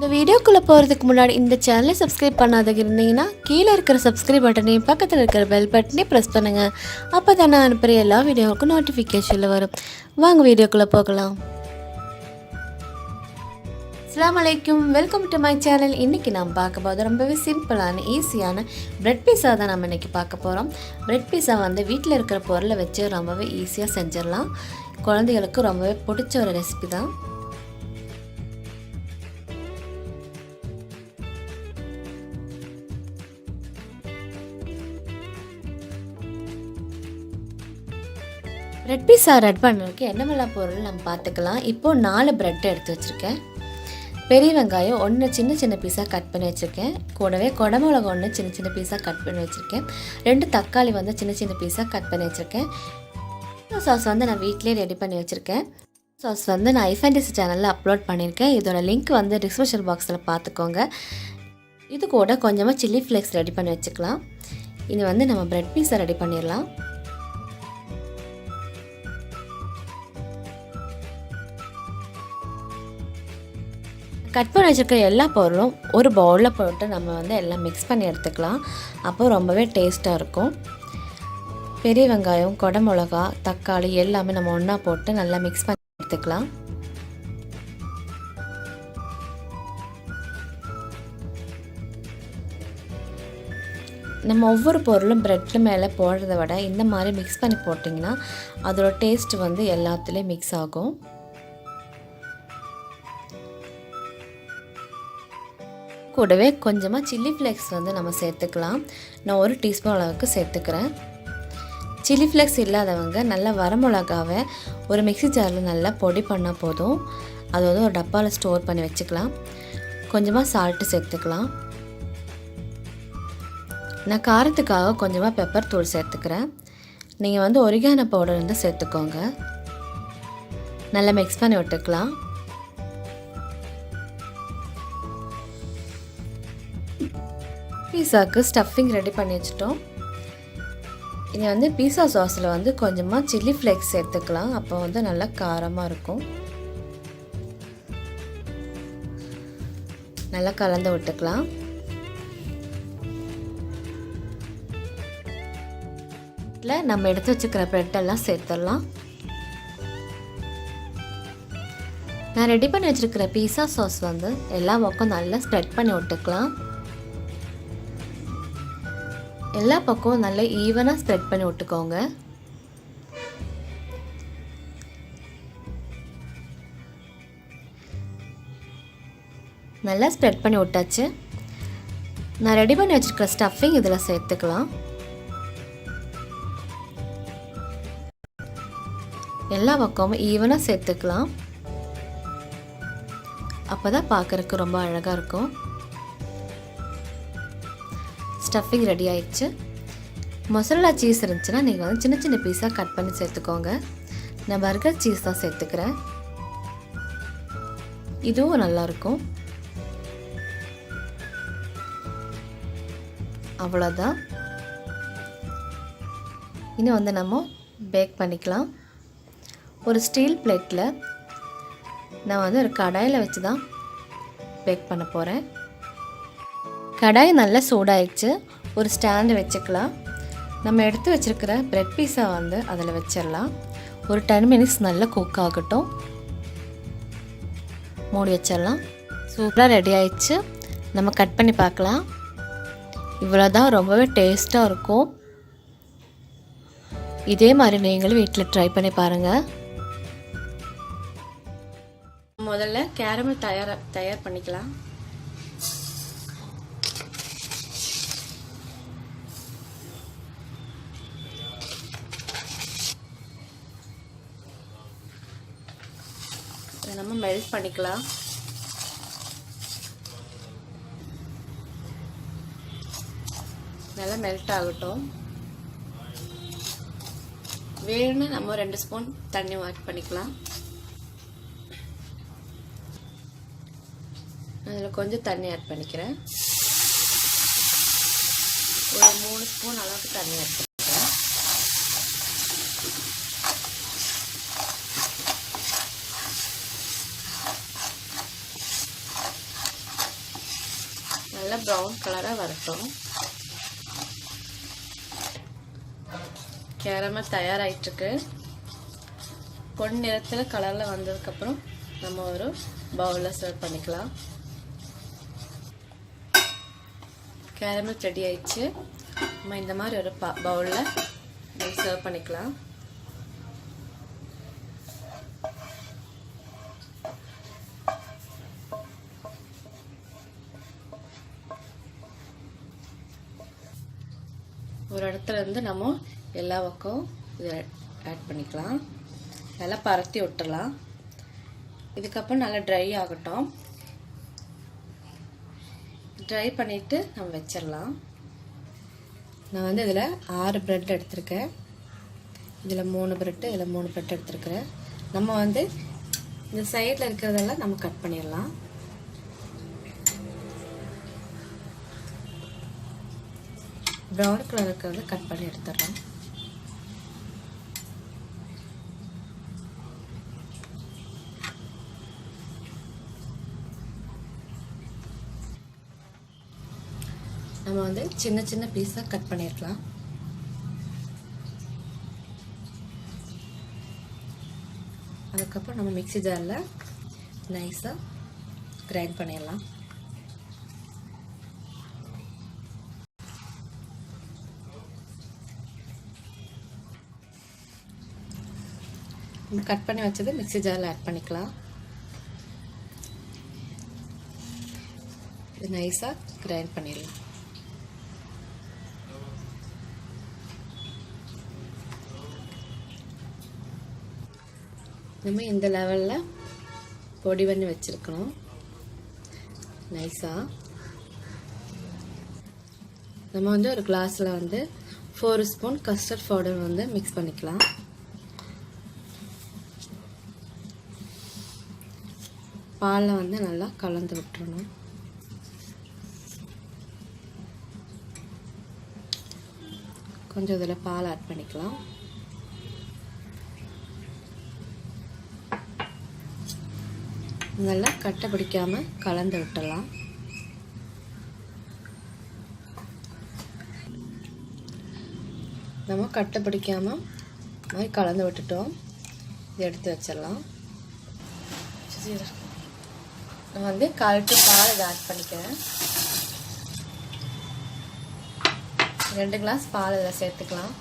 இந்த வீடியோக்குள்ளே போகிறதுக்கு முன்னாடி இந்த சேனலை சப்ஸ்கிரைப் பண்ணாத இருந்தீங்கன்னா கீழே இருக்கிற சப்ஸ்கிரைப் பட்டனையும் பக்கத்தில் இருக்கிற பெல் பட்டனையும் ப்ரெஸ் பண்ணுங்கள் அப்போ தான் நான் அனுப்புகிற எல்லா வீடியோவுக்கும் நோட்டிஃபிகேஷனில் வரும். வாங்க வீடியோக்குள்ளே போகலாம். அஸ்லாம் வலைக்கும் வெல்கம் டு மை சேனல் இன்றைக்கி நாம் பார்க்க போது ரொம்பவே சிம்பிளான ஈஸியான பிரெட் பீஸா தான் நம்ம இன்றைக்கி பார்க்க போகிறோம் பிரெட் பீஸா வந்து வீட்டில் இருக்கிற பொருளை வச்சு ரொம்பவே ஈஸியாக செஞ்சிடலாம். குழந்தைகளுக்கு ரொம்பவே பிடிச்ச ஒரு ரெசிபி தான். ரெட் பீஸா ரெட் பண்ணுறதுக்கு என்னமெல்லாம் பொருள் நம்ம பார்த்துக்கலாம். இப்போது நாலு ப்ரெட்டை எடுத்து வச்சுருக்கேன். பெரிய வெங்காயம் ஒன்று சின்ன சின்ன பீஸாக கட் பண்ணி வச்சுருக்கேன். கூடவே குடமிளகு ஒன்று சின்ன சின்ன பீஸாக கட் பண்ணி வச்சுருக்கேன். ரெண்டு தக்காளி வந்து சின்ன சின்ன பீஸாக கட் பண்ணி வச்சுருக்கேன். சாஸ் வந்து நான் வீட்டிலே ரெடி பண்ணி வச்சுருக்கேன். சாஸ் வந்து நான் ஐஃபண்டிஸ் சேனலில் அப்லோட் பண்ணியிருக்கேன். இதோட லிங்க் வந்து டிஸ்கிரிப்ஷன் பாக்ஸில் பார்த்துக்கோங்க. இது கூட கொஞ்சமாக சில்லி ஃப்ளேக்ஸ் ரெடி பண்ணி வச்சுக்கலாம். இது வந்து நம்ம ப்ரெட் பீஸை ரெடி பண்ணிடலாம். கட் பண்ணி வச்சுருக்க எல்லா பொருளும் ஒரு பவுலில் போட்டு நம்ம வந்து எல்லாம் மிக்ஸ் பண்ணி எடுத்துக்கலாம். அப்போ ரொம்பவே டேஸ்ட்டாக இருக்கும். பெரிய வெங்காயம் குடமிளகா தக்காளி எல்லாமே நம்ம ஒன்றா போட்டு நல்லா மிக்ஸ் பண்ணி எடுத்துக்கலாம். நம்ம ஒவ்வொரு பொருளும் ப்ரெட்டில் மேலே போடுறத விட இந்த மாதிரி மிக்ஸ் பண்ணி போட்டிங்கன்னா அதோட டேஸ்ட் வந்து எல்லாத்துலேயும் மிக்ஸ் ஆகும். கூடவே கொஞ்சமாக சில்லி ஃப்ளேக்ஸ் வந்து நம்ம சேர்த்துக்கலாம். நான் ஒரு டீஸ்பூன் அளவுக்கு சேர்த்துக்கிறேன். சில்லி ஃப்ளேக்ஸ் இல்லாதவங்க நல்லா வரமிளகாவை ஒரு மிக்ஸி ஜாரில் நல்லா பொடி பண்ணால் போதும். அது வந்து ஒரு டப்பாவில் ஸ்டோர் பண்ணி வச்சுக்கலாம். கொஞ்சமாக சால்ட்டு சேர்த்துக்கலாம். நான் காரத்துக்காக கொஞ்சமாக பெப்பர் தூள் சேர்த்துக்கிறேன். நீங்கள் வந்து ஒரிகான பவுடர் வந்து சேர்த்துக்கோங்க. நல்லா மிக்ஸ் பண்ணி விட்டுக்கலாம். பீஸாவுக்கு ஸ்டஃபிங் ரெடி பண்ணி வச்சுட்டோம். இனி வந்து பீஸா சாஸில் வந்து கொஞ்சமாக சில்லி ஃப்ளேக்ஸ் சேர்த்துக்கலாம். அப்போ வந்து நல்லா காரமாக இருக்கும். நல்லா கலந்து விட்டுக்கலாம். இதில் நம்ம எடுத்து வச்சுக்கிற ப்ரெட்டெல்லாம் சேர்த்துடலாம். நான் ரெடி பண்ணி வச்சுருக்கிற பீஸா சாஸ் வந்து எல்லா பக்கம் நல்லா ஸ்ப்ரெட் பண்ணி விட்டுக்கலாம். எல்லா பக்கமும் நல்லா ஈவனாக ஸ்ப்ரெட் பண்ணி விட்டுக்கோங்க. நல்லா ஸ்ப்ரெட் பண்ணி விட்டாச்சு. நான் ரெடி பண்ணி வச்சுருக்கிற ஸ்டஃபிங் இதில் சேர்த்துக்கலாம். எல்லா பக்கமும் ஈவனாக சேர்த்துக்கலாம். அப்போ தான் பார்க்குறக்கு ரொம்ப அழகாக இருக்கும். ஸ்டஃபிங் ரெடி ஆயிடுச்சு. மொசரலா சீஸ் இருந்துச்சுன்னா நீங்கள் வந்து சின்ன சின்ன பீஸாக கட் பண்ணி சேர்த்துக்கோங்க. நான் பர்கர் சீஸ் தான் சேர்த்துக்கிறேன். இதுவும் நல்லாயிருக்கும் அவ்வளோதான் இன்னும் வந்து நம்ம பேக் பண்ணிக்கலாம். ஒரு ஸ்டீல் பிளேட்டில் நான் வந்து ஒரு கடாயில் வச்சு தான் பேக் பண்ண போகிறேன் கடாய் நல்லா சூடாயிடுச்சு. ஒரு ஸ்டாண்டு வச்சுக்கலாம். நம்ம எடுத்து வச்சுருக்கிற ப்ரெட் பீஸை வந்து அதில் வச்சிடலாம். ஒரு டென் மினிட்ஸ் நல்லா குக் ஆகட்டும். மூடி வச்சிடலாம். சூப்பராக ரெடி ஆயிடுச்சு. நம்ம கட் பண்ணி பார்க்கலாம். இவ்வளோ தான் ரொம்பவே டேஸ்ட்டாக இருக்கும். இதே மாதிரி நீங்களும் வீட்டில் ட்ரை பண்ணி பாருங்கள் முதல்ல கேரமல் தயார் தயார் பண்ணிக்கலாம். நம்ம மெல்ட் பண்ணிக்கலாம். நல்லா மெல்ட் ஆகட்டும். வேணும்னா நம்ம ரெண்டு ஸ்பூன் தண்ணி ஆட் பண்ணிக்கலாம். அதில் கொஞ்சம் தண்ணி ஆட் பண்ணிக்கிறேன். ஒரு மூணு ஸ்பூன் அளவுக்கு தண்ணி ஆட் பண்ணிக்கிறேன் நல்லா ப்ரௌன் கலராக வரட்டும். கேரமல் தயாராகிட்டுருக்கு பொன் நிறத்தில் கலரில் வந்ததுக்கப்புறம் நம்ம ஒரு பவுலில் சர்வ் பண்ணிக்கலாம். கேரமல் ரெடி ஆயிடுச்சு. நம்ம இந்த மாதிரி ஒரு ப பவுலில் சர்வ் பண்ணிக்கலாம். வந்து நம்ம எல்லா பக்கம் இதை ஆட் பண்ணிக்கலாம். நல்லா பரத்தி விட்டுறலாம். இதுக்கப்புறம் நல்லா ட்ரை ஆகட்டும். ட்ரை பண்ணிவிட்டு நம்ம வச்சிடலாம். நான் வந்து இதில் ஆறு ப்ரெட் எடுத்திருக்கேன். இதில் மூணு ப்ரெட்டு இதில் மூணு ப்ரெட் எடுத்துருக்குறேன். நம்ம வந்து இந்த சைடில் இருக்கிறதெல்லாம் நம்ம கட் பண்ணிடலாம். ப்ரௌன் கலர் இருக்கிறத கட் பண்ணி எடுத்துடலாம். நம்ம வந்து சின்ன சின்ன பீஸாக கட் பண்ணியிருக்கலாம். அதுக்கப்புறம் நம்ம மிக்ஸி ஜாரில் நைஸாக கிரைண்ட் பண்ணிடலாம். கட் பண்ணி வச்சது மிக்சி ஜாரில் ஆட் பண்ணிக்கலாம். இது நைஸாக கிரைண்ட் பண்ணிடலாம். நம்ம இந்த லெவலில் பொடி பண்ணி வச்சுருக்கணும். நைஸாக நம்ம வந்து ஒரு கிளாஸில் வந்து ஃபோர் ஸ்பூன் கஸ்டர்ட் பவுடர் வந்து மிக்ஸ் பண்ணிக்கலாம். பாலை வந்து நல்லா கலந்து விட்டுறணும். கொஞ்சம் இதில் பால் ஆட் பண்ணிக்கலாம். நல்லா கட்டை பிடிக்காம கலந்து விட்டுடலாம். நம்ம கட்டை பிடிக்காம மாதிரி கலந்து விட்டுட்டோம். இதை எடுத்து வச்சிடலாம். நான் வந்து கலட்டு பால் இதை ஆட் பண்ணிக்கிறேன். ரெண்டு கிளாஸ் பால் இதில் சேர்த்துக்கலாம்.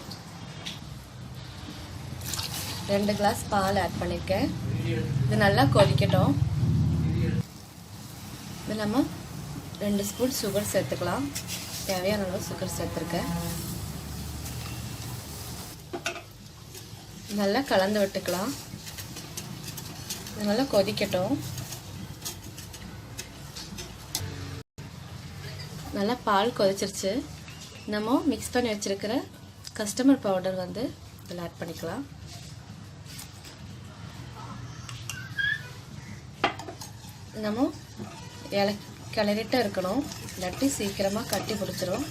ரெண்டு கிளாஸ் பால் ஆட் பண்ணியிருக்கேன் இது நல்லா கொதிக்கட்டும். இது நம்ம ரெண்டு ஸ்பூன் சுகர் சேர்த்துக்கலாம். தேவையான அளவு சுகர் சேர்த்துருக்கேன். நல்லா கலந்து விட்டுக்கலாம். நல்லா கொதிக்கட்டும். நல்லா பால் கொதிச்சிருச்சு. நம்ம மிக்ஸ் பண்ணி வச்சுருக்கிற கஸ்டமர் பவுடர் வந்து இதில் ஆட் பண்ணிக்கலாம். நம்ம இல கிளறிட்டு இருக்கணும். இல்லாட்டி சீக்கிரமாக கட்டி பிடிச்சிரும்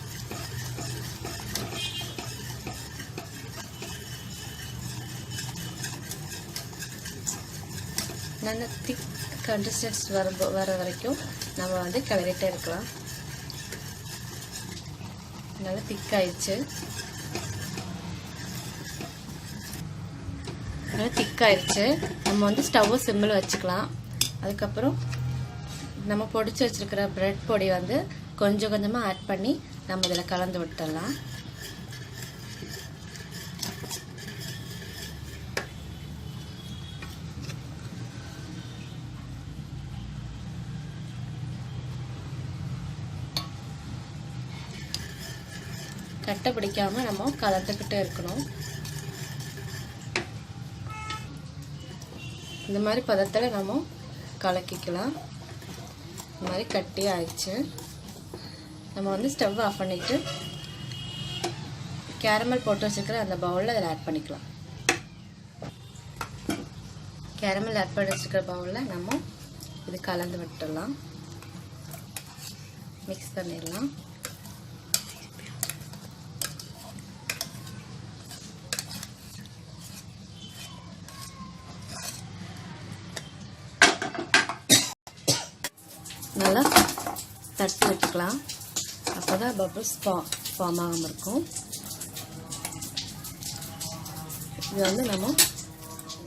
நல்ல திக் கன்சிஸ்டன்ஸ் வர வர வரைக்கும் நம்ம வந்து கிளறிட்டே இருக்கலாம். நல்லா திக் ஆயிடுச்சு. நல்லா திக் ஆயிடுச்சு. நம்ம வந்து ஸ்டவ்வை சிம்மில் வச்சுக்கலாம். அதுக்கப்புறம் நம்ம பொடிச்சு வச்சுருக்கிற ப்ரெட் பொடி வந்து கொஞ்சம் கொஞ்சமாக ஆட் பண்ணி நம்ம இதில் கலந்து விட்டுடலாம். கட்டை பிடிக்காமல் நம்ம கலந்துக்கிட்டே இருக்கணும். இந்த மாதிரி பதத்தில் நம்ம கலக்கிக்கலாம். இந்த மாதிரி கட்டி ஆயிடுச்சு. நம்ம வந்து ஸ்டவ் ஆஃப் பண்ணிவிட்டு கேரமல் போட்டு வச்சுருக்கிற அந்த பவுலில் அதில் ஆட் பண்ணிக்கலாம். கேரமல் ஆட் பண்ணி வச்சுருக்கிற பவுலில் நம்ம இது கலந்து விட்டுடலாம். மிக்ஸ் பண்ணிடலாம். நல்லா தட்டி வச்சுக்கலாம். அப்போ தான் பபிள்ஸ் ஃபா ஃபார்ம் ஆகாமல் இருக்கும். இது வந்து நம்ம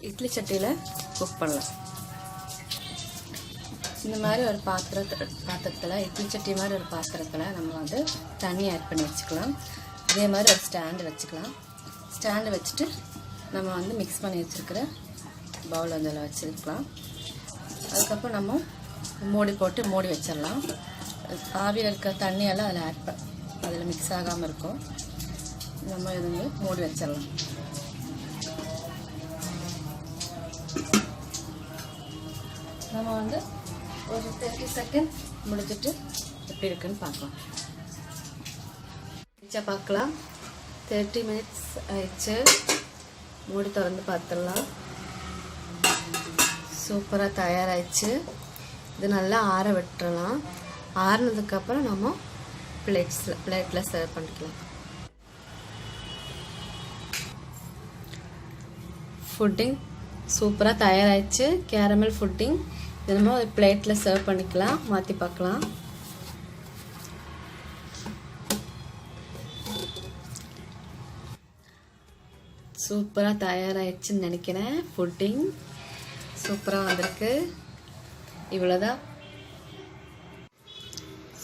இட்லி சட்டியில் குக் பண்ணலாம். இந்த மாதிரி ஒரு பாத்திரத்தை பாத்திரத்தில் இட்லி சட்டி மாதிரி ஒரு பாத்திரத்தில் நம்ம வந்து தண்ணி ஆட் பண்ணி வச்சுக்கலாம். இதே மாதிரி ஒரு ஸ்டாண்டு வச்சுக்கலாம். ஸ்டாண்டு வச்சுட்டு நம்ம வந்து மிக்ஸ் பண்ணி வச்சுருக்கிற பவுல் வந்து அதில் வச்சுருக்கலாம். அதுக்கப்புறம் நம்ம மூடி போட்டு மூடி வச்சிடலாம். ஆவியில் இருக்க தண்ணியெல்லாம் அதில் ஆட் ப அதில் மிக்ஸ் ஆகாமல் இருக்கும். நம்ம இது வந்து மூடி வச்சிடலாம். நம்ம வந்து ஒரு தேர்ட்டி செகண்ட் முடிச்சுட்டு எப்படி இருக்குன்னு பார்க்கலாம். பிச்சை பார்க்கலாம். தேர்ட்டி மினிட்ஸ் ஆயிடுச்சு. மூடி திறந்து பார்த்துடலாம். சூப்பராக தயாராகிடுச்சு இது நல்லா ஆற விட்டுறலாம். ஆறுனதுக்கப்புறம் நம்ம பிளேட்ஸில் பிளேட்டில் சர்வ் பண்ணிக்கலாம். ஃபுட்டிங் சூப்பராக தயாராகிடுச்சு கேரமல் ஃபுட்டிங் இது நம்ம ஒரு பிளேட்டில் சர்வ் பண்ணிக்கலாம். மாற்றி பார்க்கலாம். சூப்பராக தயாராகிடுச்சுன்னு நினைக்கிறேன். ஃபுட்டிங் சூப்பராக வந்திருக்கு. இவ்வளோதான்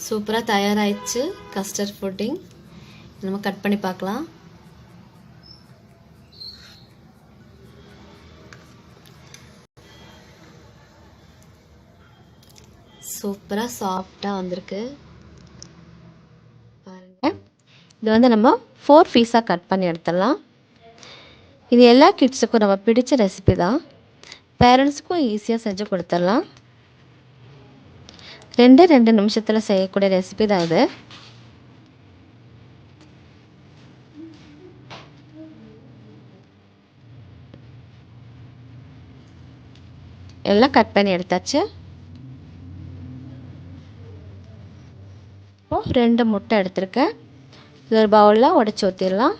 சூப்பராக தயாராகிடுச்சு கஸ்டர்ட் ஃபுட்டிங். நம்ம கட் பண்ணி பார்க்கலாம். சூப்பராக சாஃப்டாக வந்திருக்கு. பாருங்கள் இது வந்து நம்ம ஃபோர் பீஸாக கட் பண்ணி எடுத்துடலாம். இது எல்லா கிட்ஸுக்கும் நம்ம பிடிச்ச ரெசிபி தான். பேரண்ட்ஸுக்கும் ஈஸியாக செஞ்சு கொடுத்துடலாம். ரெண்டு ரெண்டு நிமிஷத்தில் செய்யக்கூடிய ரெசிபி தான் இது. எல்லாம் கட் பண்ணி எடுத்தாச்சு. இப்போது ரெண்டு முட்டை எடுத்திருக்கேன். இது ஒரு பவுலில் உடச்சி ஊற்றிடலாம்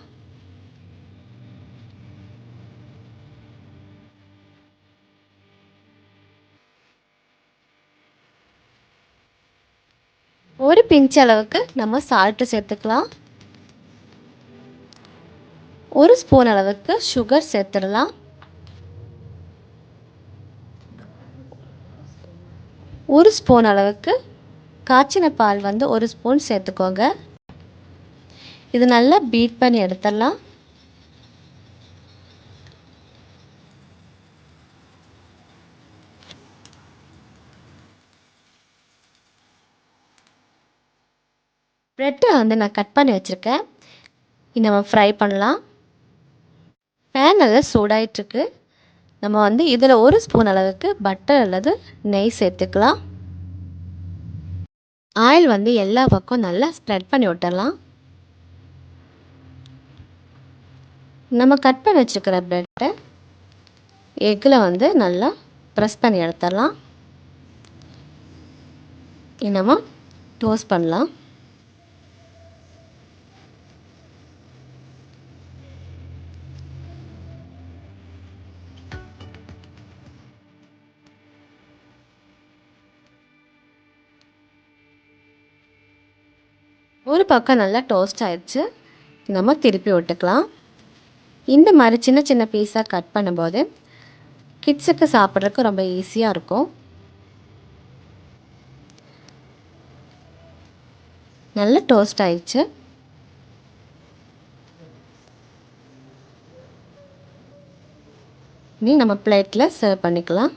பிஞ்ச் அளவுக்கு நம்ம சால்ட்டு சேர்த்துக்கலாம். ஒரு ஸ்பூன் அளவுக்கு சுகர் சேர்த்துடலாம். ஒரு ஸ்பூன் அளவுக்கு காய்ச்சின பால் வந்து ஒரு ஸ்பூன் சேர்த்துக்கோங்க. இது நல்லா பீட் பண்ணி எடுத்துடலாம். ப்ரெட்டை வந்து நான் கட் பண்ணி வச்சுருக்கேன். நம்ம ஃப்ரை பண்ணலாம். பேன் நல்லா சூடாயிட்ருக்கு நம்ம வந்து இதில் ஒரு ஸ்பூன் அளவுக்கு பட்டர் அல்லது நெய் சேர்த்துக்கலாம். ஆயில் வந்து எல்லா பக்கம் நல்லா ஸ்ப்ரெட் பண்ணி விட்டுடலாம் நம்ம கட் பண்ணி வச்சுருக்கிற ப்ரெட்டை எக்கில் வந்து நல்லா ப்ரெஸ் பண்ணி எடுத்துடலாம். நம்ம டோஸ்ட் பண்ணலாம். பக்கம் நல்லா டோஸ்ட் ஆயிடுச்சு. நம்ம திருப்பி விட்டுக்கலாம் இந்த மாதிரி சின்ன சின்ன பீஸாக கட் பண்ணும்போது கிட்ஸுக்கு சாப்பிட்றதுக்கு ரொம்ப ஈஸியாக இருக்கும். நல்லா டோஸ்ட் ஆயிடுச்சு. இனி நம்ம பிளேட்டில் சர்வ் பண்ணிக்கலாம்.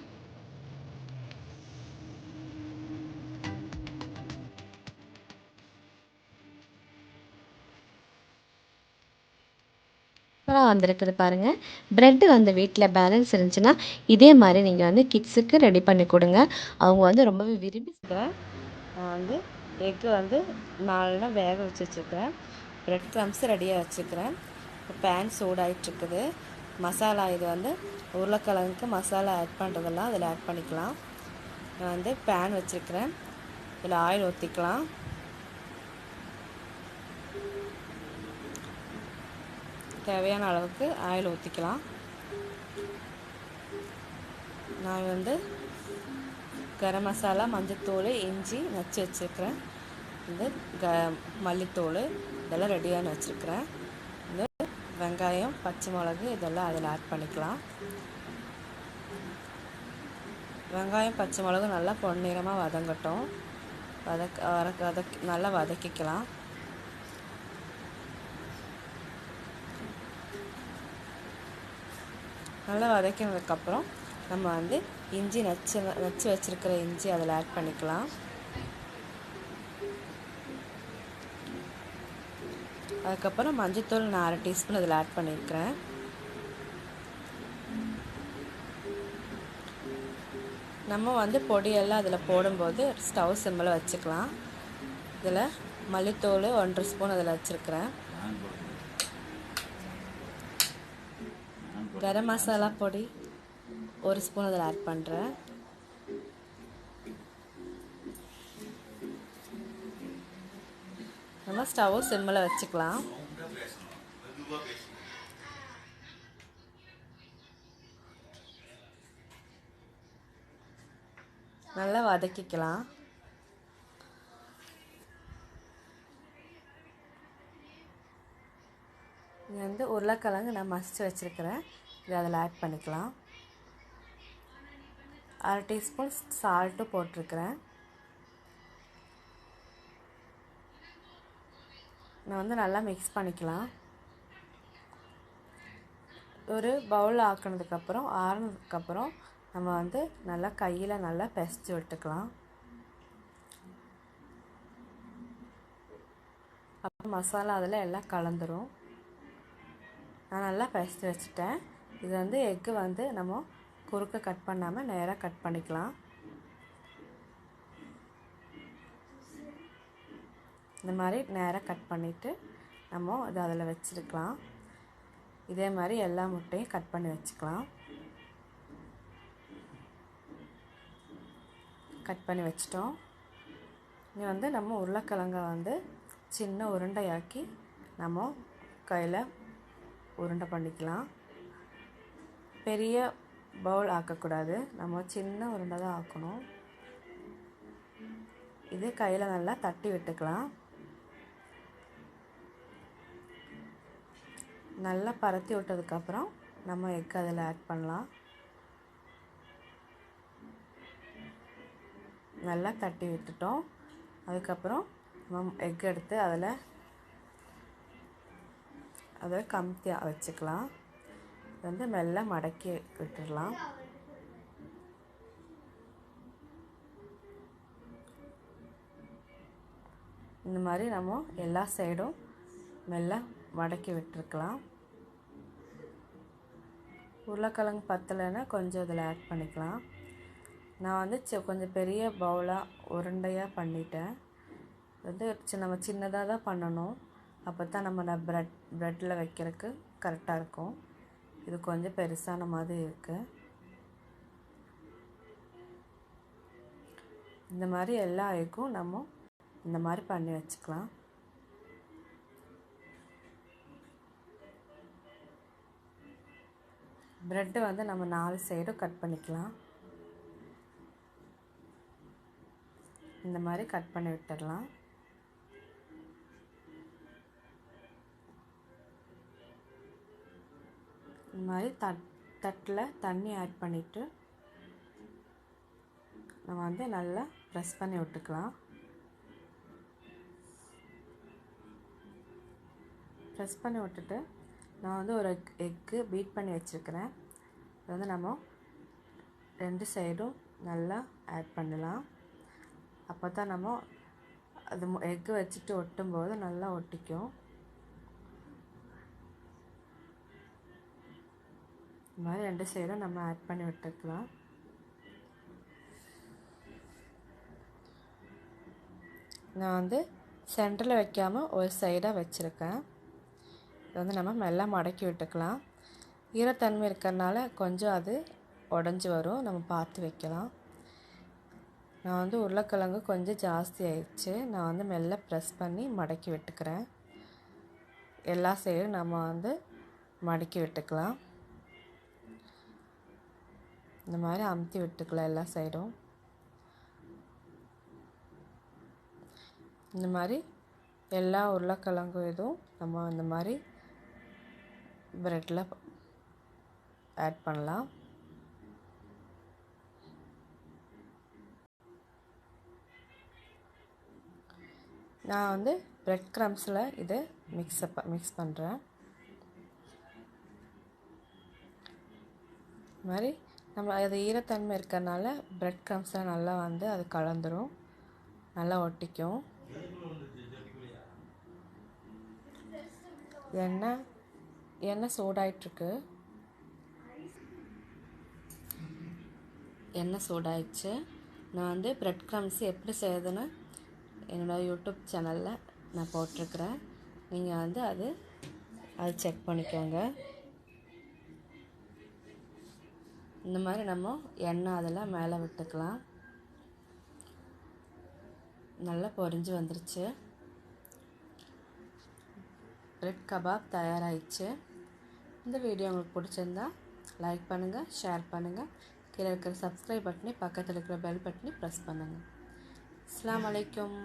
வந்திருக்குது பாருங்கள் ப்ரெட்டு வந்து வீட்டில் பேலன்ஸ் இருந்துச்சுன்னா இதே மாதிரி நீங்கள் வந்து கிட்ஸுக்கு ரெடி பண்ணி கொடுங்க. அவங்க வந்து ரொம்பவே விரும்பி நான் வந்து எக்கு வந்து நாலுனா வேக வச்சு வச்சுருக்கிறேன் ப்ரெட் க்ரம்ஸ் ரெடியாக வச்சுக்கிறேன். பேன் சூடாகிட்டுருக்குது மசாலா இது வந்து உருளைக்கிழங்குக்கு மசாலா ஆட் பண்ணுறதெல்லாம் அதில் ஆட் பண்ணிக்கலாம். நான் வந்து பேன் வச்சுருக்கிறேன் இதில் ஆயில் ஊற்றிக்கலாம் தேவையான அளவுக்கு ஆயில் ஊற்றிக்கலாம் நான் வந்து கரம் மசாலா மஞ்சத்தூள் இஞ்சி நச்சு வச்சுருக்கிறேன். வந்து க மல்லித்தூள் இதெல்லாம் ரெடியாக வச்சுருக்கிறேன். இந்த வெங்காயம் பச்சை மிளகு இதெல்லாம் அதில் ஆட் பண்ணிக்கலாம். வெங்காயம் பச்சை மிளகு நல்லா பொன்னிறமாக வதங்கட்டும். வதக்க வதக்க வதக்கி நல்லா வதக்கிக்கலாம். நல்லா வதக்கினதுக்கப்புறம் நம்ம வந்து இஞ்சி நச்சு நச்சு வச்சுருக்கிற இஞ்சி அதில் ஆட் பண்ணிக்கலாம். அதுக்கப்புறம் மஞ்சத்தூள் நான் அரை டீஸ்பூன் அதில் ஆட் பண்ணியிருக்கிறேன். நம்ம வந்து பொடியெல்லாம் அதில் போடும்போது ஸ்டவ் சிம்மில் வச்சுக்கலாம். இதில் மல்லித்தூள் ஒன்றரை ஸ்பூன் அதில் வச்சுருக்கிறேன். கரம் மசாலா பொடி ஒரு ஸ்பூன் அதில் ஆட் பண்ணுறேன் நம்ம ஸ்டவ் சிம்மில் வச்சுக்கலாம். நல்லா வதக்கிக்கலாம். இது வந்து உருளைக்கிழங்கு நான் மசித்து வச்சுருக்கிறேன். இதை அதில் ஆட் பண்ணிக்கலாம். அரை டீஸ்பூன் சால்ட்டு போட்டிருக்கிறேன். நான் வந்து நல்லா மிக்ஸ் பண்ணிக்கலாம். ஒரு பவுல் ஆக்கினதுக்கப்புறம் ஆறுனதுக்கப்புறம் நம்ம வந்து நல்லா கையில் நல்லா பிசைச்சு விட்டுக்கலாம். அப்புறம் மசாலா அதில் எல்லாம் கலந்துரும். நான் நல்லா பிசைச்சு வச்சுட்டேன். இது வந்து எக்கு வந்து நம்ம குறுக்க கட் பண்ணாமல் நேராக கட் பண்ணிக்கலாம். இந்த மாதிரி நேராக கட் பண்ணிவிட்டு நம்ம இது அதில் வச்சுருக்கலாம். இதே மாதிரி எல்லா முட்டையும் கட் பண்ணி வச்சுக்கலாம். கட் பண்ணி வச்சிட்டோம். இங்கே வந்து நம்ம உருளைக்கிழங்கை வந்து சின்ன உருண்டையாக்கி நம்ம கையில் உருண்டை பண்ணிக்கலாம். பெரிய பவுல் ஆக்கக்கூடாது. நம்ம சின்ன உருண்டை தான் ஆக்கணும். இது கையில் நல்லா தட்டி விட்டுக்கலாம். நல்லா பரத்தி விட்டதுக்கப்புறம் நம்ம எக் அதில் ஆட் பண்ணலாம். நல்லா தட்டி விட்டுட்டோம். அதுக்கப்புறம் நம்ம எக் எடுத்து அதில் அதை கம்மியாக வச்சுக்கலாம். வந்து மெல்ல மடக்கி விட்டுடலாம். இந்த மாதிரி நம்ம எல்லா சைடும் மெல்ல மடக்கி விட்டுருக்கலாம். உருளைக்கிழங்கு பத்தலைன்னா கொஞ்சம் இதில் ஆட் பண்ணிக்கலாம். நான் வந்து கொஞ்சம் பெரிய பவுலாக உருண்டையாக பண்ணிட்டேன். வந்து நம்ம சின்னதாக தான் பண்ணணும். அப்போ தான் நம்ம ப்ரெட் ப்ரெட்டில் வைக்கிறதுக்கு கரெக்டாக இருக்கும். இது கொஞ்சம் பெருசான மாதிரி இருக்குது இந்த மாதிரி எல்லா ஐக்கும் நம்ம இந்த மாதிரி பண்ணி வச்சுக்கலாம். ப்ரெட்டு வந்து நம்ம நாலு சைடும் கட் பண்ணிக்கலாம். இந்த மாதிரி கட் பண்ணி விட்டுடலாம். இந்த மாதிரி தட் தட்டில் தண்ணி ஆட் பண்ணிவிட்டு நம்ம வந்து நல்லா ப்ரெஸ் பண்ணி விட்டுக்கலாம். ப்ரெஸ் பண்ணி விட்டுட்டு நான் வந்து ஒரு எக் எக்கு பீட் பண்ணி வச்சுருக்கிறேன். அது வந்து நம்ம ரெண்டு சைடும் நல்லா ஆட் பண்ணலாம். அப்போ தான் நம்ம அது எக்கு வச்சுட்டு ஒட்டும்போது நல்லா ஒட்டிக்கும். இந்த மாதிரி ரெண்டு சைடும் நம்ம ஆட் பண்ணி விட்டுக்கலாம் நான் வந்து சென்டரில் வைக்காமல் ஒரு சைடாக வச்சுருக்கேன். இது வந்து நம்ம மெல்ல மடக்கி விட்டுக்கலாம். ஈரத்தன்மை இருக்கிறனால கொஞ்சம் அது உடஞ்சி வரும். நம்ம பார்த்து வைக்கலாம். நான் வந்து உருளைக்கிழங்கு கொஞ்சம் ஜாஸ்தி ஆயிடுச்சு. நான் வந்து மெல்ல ப்ரெஸ் பண்ணி மடக்கி விட்டுக்கிறேன். எல்லா சைடும் நம்ம வந்து மடக்கி விட்டுக்கலாம். இந்த மாதிரி அமுத்தி விட்டுக்கலாம் எல்லா சைடும். இந்த மாதிரி எல்லா உருளைக்கிழங்கும் இதுவும் நம்ம இந்த மாதிரி ப்ரெட்டில் ஆட் பண்ணலாம். நான் வந்து ப்ரெட் க்ரம்ஸில் இதை மிக்ஸ் மிக்ஸ் பண்ணுறேன் இது மாதிரி நம்ம அது ஈரத்தன்மை இருக்கிறனால ப்ரெட் க்ரம்ஸில் நல்லா வந்து அது கலந்துரும். நல்லா ஒட்டிக்கும். எண்ணெய் எண்ணெய் சூடாயிட்ருக்கு எண்ணெய் சூடாயிடுச்சு. நான் வந்து ப்ரெட் க்ரம்ஸ் எப்படி செய்யுதுன்னு என்னோடய யூடியூப் சேனலில் நான் போட்டிருக்கிறேன். நீங்கள் வந்து அது அது செக் பண்ணிக்கோங்க. இந்த மாதிரி நம்ம எண்ணெய் அதெல்லாம் மேலே விட்டுக்கலாம். நல்லா பொரிஞ்சு வந்துருச்சு. ரெட் கபாப் தயாராகிடுச்சு இந்த வீடியோ உங்களுக்கு பிடிச்சிருந்தா லைக் பண்ணுங்கள் ஷேர் பண்ணுங்கள் கீழே இருக்கிற சப்ஸ்கிரைப் பட்டனி பக்கத்தில் இருக்கிற பெல் பட்டனி ப்ரெஸ் பண்ணுங்கள் அஸ்லாம் வலைக்கம்